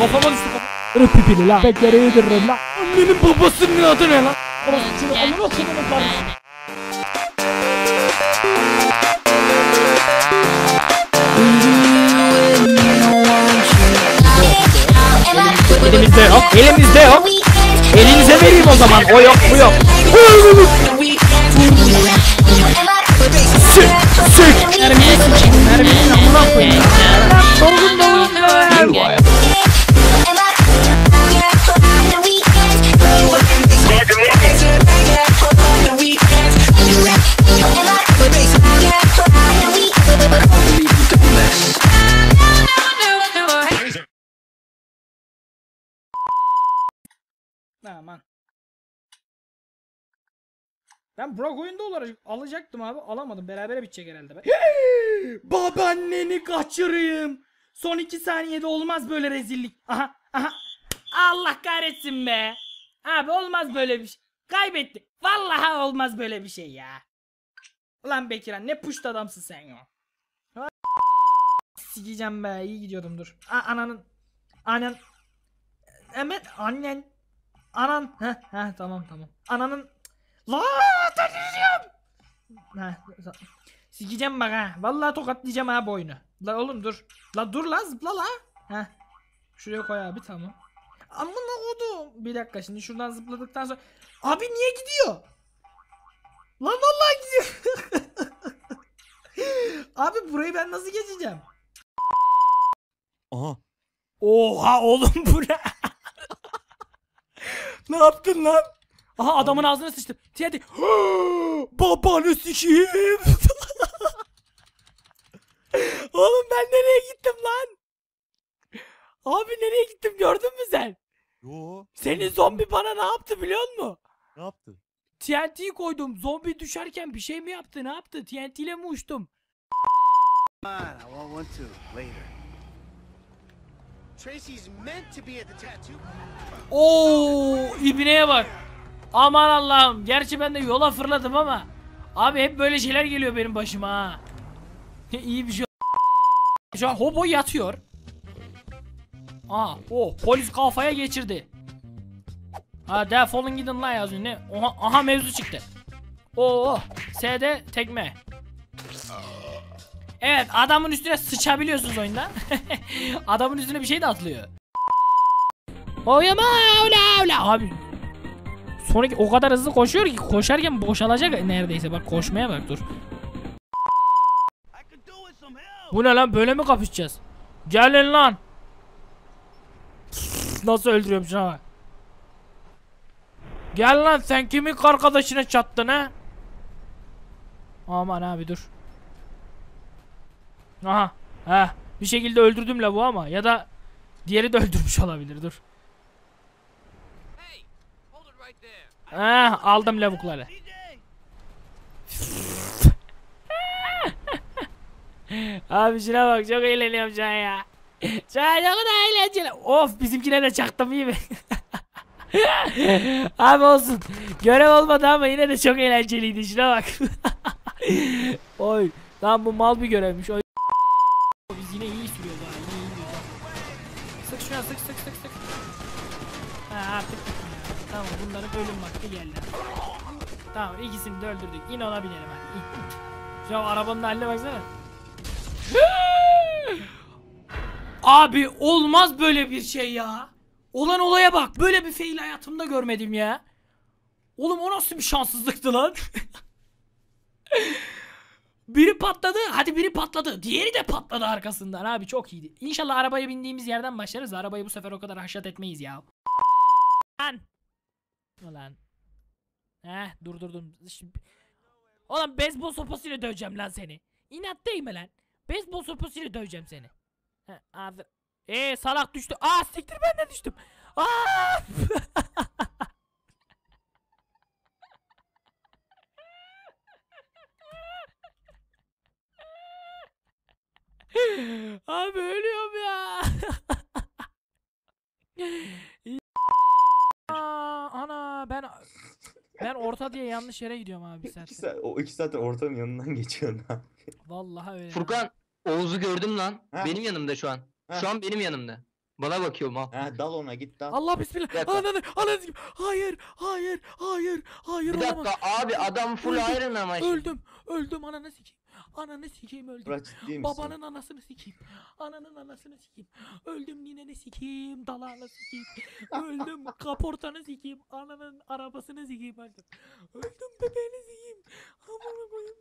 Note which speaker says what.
Speaker 1: Kafama düştü kafa. Rıp pipili la. Bekleri yediririm la. Annenin babasının adı ne lan? Orası şunu amına kodumun kardeşim. Elimizde yok. Elimizde yok. Elinize vereyim o zaman. O yok bu yok. Sık sık. Mermiye sıçayım. Mermiye amına koyayım. Ben Burak oyunda olarak alacaktım abi. Alamadım. Berabere bitecek herhalde. be. Babaanneni kaçırayım. Son iki saniyede olmaz böyle rezillik. Aha aha. Allah kahretsin be. Abi olmaz böyle bir şey. Kaybetti. Vallahi olmaz böyle bir şey ya. Ulan Bekiran ne puşt adamsın sen ya. Sikeceğim be iyi gidiyordum dur. A ananın. Anan. Evet annen. Anan. Heh, heh tamam tamam. Ananın. La tanışacağım. Heh, sikeceğim bak ha. Vallahi tokatlayacağım ha boynu. La oğlum dur. La dur la zıpla la. Heh. Şuraya koy abi tamam. Amına kodum. Bir dakika şimdi şuradan zıpladıktan sonra. Abi niye gidiyor? Lan vallahi gidiyor. abi burayı ben nasıl geçeceğim?
Speaker 2: Aha.
Speaker 1: Oha oğlum bu ne? ne yaptın lan? Aha adamın ağzına sıçtım. Tiyadi. Babanı sikeyim. oğlum ben nereye gittim lan? Abi nereye gittim gördün mü sen?
Speaker 2: Yo.
Speaker 1: Senin zombi bana ne yaptı biliyor musun?
Speaker 2: Ne yaptın?
Speaker 1: TNT koydum. Zombi düşerken bir şey mi yaptı? Ne yaptı? TNT ile mi uçtum?
Speaker 3: on, I want one too. Later. Tracy's meant to be at the tattoo.
Speaker 1: Oo, ibneye bak. Aman Allah'ım. Gerçi ben de yola fırladım ama. Abi hep böyle şeyler geliyor benim başıma ha. İyi bir şey. Şu an hobo yatıyor. Aa, o polis kafaya geçirdi. Ha defolun gidin lan yazıyor ne? Oha, aha mevzu çıktı. Oo, S'de tekme. Evet adamın üstüne sıçabiliyorsunuz oyunda. adamın üstüne bir şey de atlıyor. Oyama öyle öyle abi. Sonraki o kadar hızlı koşuyor ki koşarken boşalacak neredeyse bak koşmaya bak dur. Bu ne lan böyle mi kapışacağız? Gelin lan. Nasıl öldürüyorum şuna bak. Gel lan sen kimin arkadaşına çattın ha? Aman abi dur. Aha. Ha. Bir şekilde öldürdüm la bu ama ya da diğeri de öldürmüş olabilir dur. Ha, aldım lavukları. Abi şuna bak çok eğleniyorum şu an ya. Şu an çok da eğlenceli. Of bizimkine de çaktım iyi mi? Abi olsun. Görev olmadı ama yine de çok eğlenceliydi şuna bak. Oy. Lan bu mal bir görevmiş. Oy. Biz yine iyi sürüyoruz ha. İyi gidiyoruz. ha. Sık şuna sık sık sık sık. Ha artık. Tamam bunların ölüm vakti geldi. Tamam ikisini de öldürdük. İn ona binelim hadi. İn. Şu an arabanın haline baksana. Abi olmaz böyle bir şey ya. Olan olaya bak. Böyle bir fail hayatımda görmedim ya. Oğlum o nasıl bir şanssızlıktı lan? biri patladı. Hadi biri patladı. Diğeri de patladı arkasından abi. Çok iyiydi. İnşallah arabaya bindiğimiz yerden başlarız. Arabayı bu sefer o kadar haşat etmeyiz ya. Lan. Ulan. Heh durdurdum. Şimdi... Oğlum beyzbol sopasıyla döveceğim lan seni. İnat değil mi lan? Beyzbol sopasıyla döveceğim seni. Heh, ağzı... Eee salak düştü. Aa siktir ben de düştüm. Aa! Abi ölüyorum ya. Aa, ana ben ben orta diye yanlış yere gidiyorum abi bir
Speaker 4: İki
Speaker 1: saat.
Speaker 4: saat, o iki saattir ortanın yanından geçiyorsun abi.
Speaker 1: Vallahi öyle.
Speaker 5: Furkan Oğuz'u gördüm lan.
Speaker 4: Ha.
Speaker 5: Benim yanımda şu an.
Speaker 4: Ha.
Speaker 5: Şu an benim yanımda.
Speaker 2: Bana bakıyorum al.
Speaker 4: Ha dal ona git dal.
Speaker 1: Allah bismillah.
Speaker 2: Dakika.
Speaker 1: Ananı ananı. Hayır hayır hayır hayır
Speaker 2: Bir
Speaker 1: olamaz.
Speaker 2: dakika abi adam full
Speaker 1: Öldüm,
Speaker 2: iron ama.
Speaker 1: Öldüm öldüm ananı sikeyim. Ananı sikeyim öldüm.
Speaker 4: Murat ciddi misin?
Speaker 1: Babanın anasını sikeyim. Ananın anasını sikeyim. Öldüm nineni sikeyim. Dalağını sikeyim. Öldüm kaportanı sikeyim. Ananın arabasını sikeyim öldüm. Öldüm bebeğini sikeyim. Amına koyayım